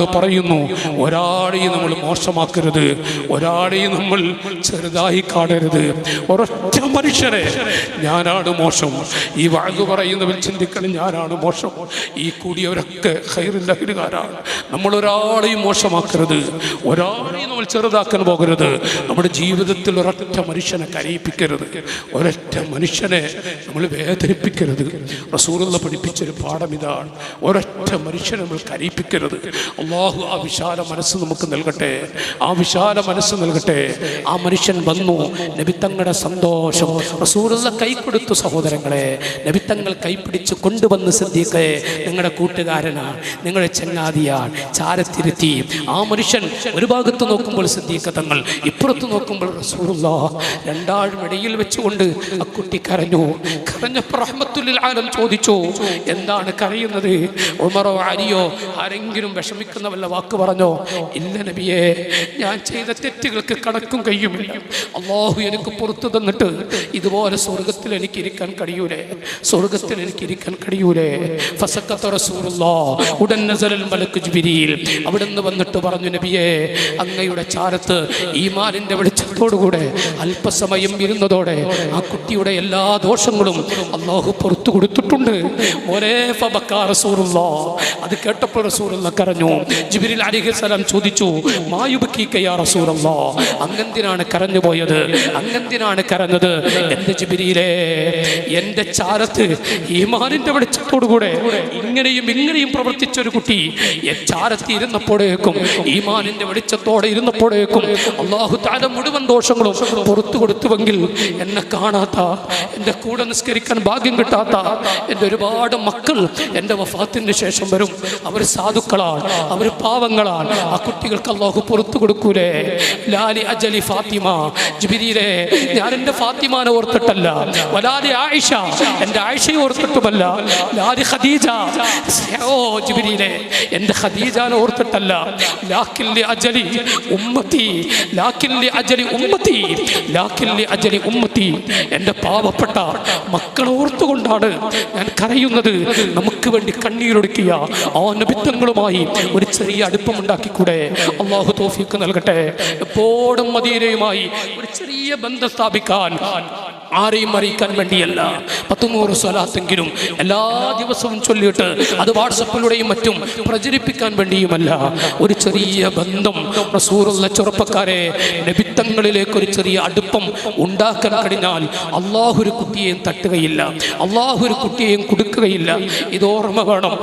ോട് പറയുന്നു ഒരാളെയും നമ്മൾ മോശമാക്കരുത് ഒരാളെയും നമ്മൾ ചെറുതായി കാണരുത്. ഒരൊറ്റ മനുഷ്യരെ ഞാനാണ് മോശം. ഈ വാങ്ങു പറയുന്നവർ ചിന്തിക്കണം ഞാനാണ് മോശം. ഈ കൂടിയവരൊക്കെ ഹൈറിന്റെ അഹിലുകാരാണ് നമ്മൾ ഒരാളെയും മോശമാക്കരുത് ഒരാളെയും നമ്മൾ ചെറുതാക്കാൻ പോകരുത്. നമ്മുടെ ജീവിതത്തിൽ ഒരൊറ്റ മനുഷ്യനെ കരയിപ്പിക്കരുത് ഒരൊറ്റ മനുഷ്യനെ നമ്മൾ വേദനിപ്പിക്കരുത്. റസൂറുള്ള പഠിപ്പിച്ചൊരു പാഠം ഇതാണ്. ഒരൊറ്റ മനുഷ്യനെ നമ്മൾ കരയിപ്പിക്കരുത്. അള്ളാഹു ആ വിശാല മനസ്സ് നമുക്ക് നൽകട്ടെ. ആ വിശാല മനസ്സ് നൽകട്ടെ. ആ മനുഷ്യൻ വന്നു. നബിത്തങ്ങളുടെ സന്തോഷം. റസൂലുള്ള കൈ കൊടുത്തു സഹോദരങ്ങളെ. നബിത്തങ്ങൾ കൈപ്പിടിച്ച് കൊണ്ടുവന്ന് സദ്യക്കെ നിങ്ങളുടെ കൂട്ടുകാരനാണ് നിങ്ങളുടെ ചങ്ങാതിയാണ് ചാരത്തിരുത്തി. ആ മനുഷ്യൻ ഒരു ഭാഗത്ത് നോക്കുമ്പോൾ സദ്യക്ക തങ്ങൾ ഇപ്പുറത്ത് നോക്കുമ്പോൾ റസൂലുള്ള. രണ്ടാഴ്മടിയിൽ വെച്ചുകൊണ്ട് ആ കുട്ടി കരഞ്ഞു. കരഞ്ഞപ്പോൾ റഹ്മത്തുല്ലിൽ ചോദിച്ചു എന്താണ് കരയുന്നത്? ഉമറോ അരിയോ ആരെങ്കിലും വിഷമിക്കുന്ന വല്ല വാക്ക് പറഞ്ഞോ? ഇല്ല നബിയെ ഞാൻ ചെയ്ത തെറ്റുകൾക്ക് കണക്കും കഴിയുമില്ല. അള്ളാഹു എനിക്ക് പുറത്തു തന്നിട്ട് ഇതുപോലെ സ്വർഗത്തിൽ എനിക്ക് ഇരിക്കാൻ കഴിയൂലേ? സ്വർഗത്തിൽ എനിക്ക് ഇരിക്കാൻ കഴിയൂലേ? ഉടൻ വന്നിട്ട് പറഞ്ഞു നബിയെ അങ്ങയുടെ ചാരത്ത് ഈമാനിന്റെ വെളിച്ചത്തോടുകൂടെ അല്പസമയം ഇരുന്നതോടെ ആ കുട്ടിയുടെ എല്ലാ ദോഷങ്ങളും അള്ളാഹു പുറത്തു കൊടുത്തിട്ടുണ്ട്. അത് കേട്ടപ്പോൾ റസൂലുള്ള കരഞ്ഞു. ജിബിരിൽ അലിഹിസ്സലാം ചോദിച്ചു അങ്ങെന്തിനാണ് കരഞ്ഞു പോയത് അങ്ങന്തിനാണ് കരഞ്ഞത്? എന്റെ ജിബിരിയിലെ എന്റെ ചാരത്ത് ഈമാനിന്റെ വെളിച്ചത്തോടുകൂടെ ഇങ്ങനെയും ഇങ്ങനെയും പ്രവർത്തിച്ച ഒരു കുട്ടി ചാരത്ത് ഇരുന്നപ്പോഴേക്കും ഈമാനിന്റെ വെളിച്ചത്തോടെ ഇരുന്നപ്പോഴേക്കും അള്ളാഹു താരം മുഴുവൻ ദോഷങ്ങളും പുറത്തു കൊടുത്തുവെങ്കിൽ എന്നെ കാണാത്ത എന്റെ കൂടെ നിസ്കരിക്കാൻ ഭാഗ്യം കിട്ടാത്ത എന്റെ ഒരുപാട് മക്കൾ എന്റെ വഫാത്തിന് ശേഷം വരും. അവർ സാധുക്കളാണ്. അവർ പാവങ്ങളാണ്. ആ കുട്ടികൾക്ക് അള്ളാഹു പുറത്തു കൊടുക്കൂലേ? ലാലി അജലി ഫാത്തിമ. ജുബിരിയിലെ ഞാൻ എന്റെ ഫാത്തിമാനെ ഓർത്തിട്ടല്ല. വലാലി ആയിഷ എന്റെ ആയിഷയെ ഓർത്തിട്ടുമല്ല. ലാലി ഖദീജ. ഓ ജിബിരിയിലെ എന്റെ ഖദീജാനെ ഓർത്തിട്ടല്ല. ലാക്കില്ലി അജലി ഉമ്മത്തി ലാക്കില്ലി അജലി ഉമ്മത്തി ലാക്കില്ലി അജലി ഉമ്മത്തി. എന്റെ പാവപ്പെട്ട മക്കളെ ഓർത്തുകൊണ്ടാണ് ഞാൻ കരയുന്നത്. നമുക്ക് വേണ്ടി കണ്ണീരൊടുക്കിയ ആ നബിത്തങ്ങളുമായി ഒരു ചെറിയ അടുപ്പം ഉണ്ടാക്കിക്കൂടെ അള്ളാഹു തോഫിക്ക് നൽകട്ടെ. എപ്പോഴും മദീനയുമായി ഒരു ചെറിയ ബന്ധം സ്ഥാപിക്കാൻ ആരെയും അറിയിക്കാൻ വേണ്ടിയല്ല. പത്തുനൂറ് സ്വലാത്തെങ്കിലും എല്ലാ ദിവസവും ചൊല്ലിയിട്ട് അത് വാട്സപ്പിലൂടെയും മറ്റും പ്രചരിപ്പിക്കാൻ വേണ്ടിയുമല്ല. ഒരു ചെറിയ ബന്ധം റസൂറുള്ള ചെറുപ്പക്കാരെ നബിത്തങ്ങളിലേക്ക് ഒരു ചെറിയ അടുപ്പം ഉണ്ടാക്കാൻ കഴിഞ്ഞാൽ അള്ളാഹു ഒരു കുട്ടിയെയും തട്ടുകയില്ല. അള്ളാഹു ഒരു കുട്ടിയെയും കൊടുക്കുകയില്ല. ഇത് ഓർമ്മ വേണം.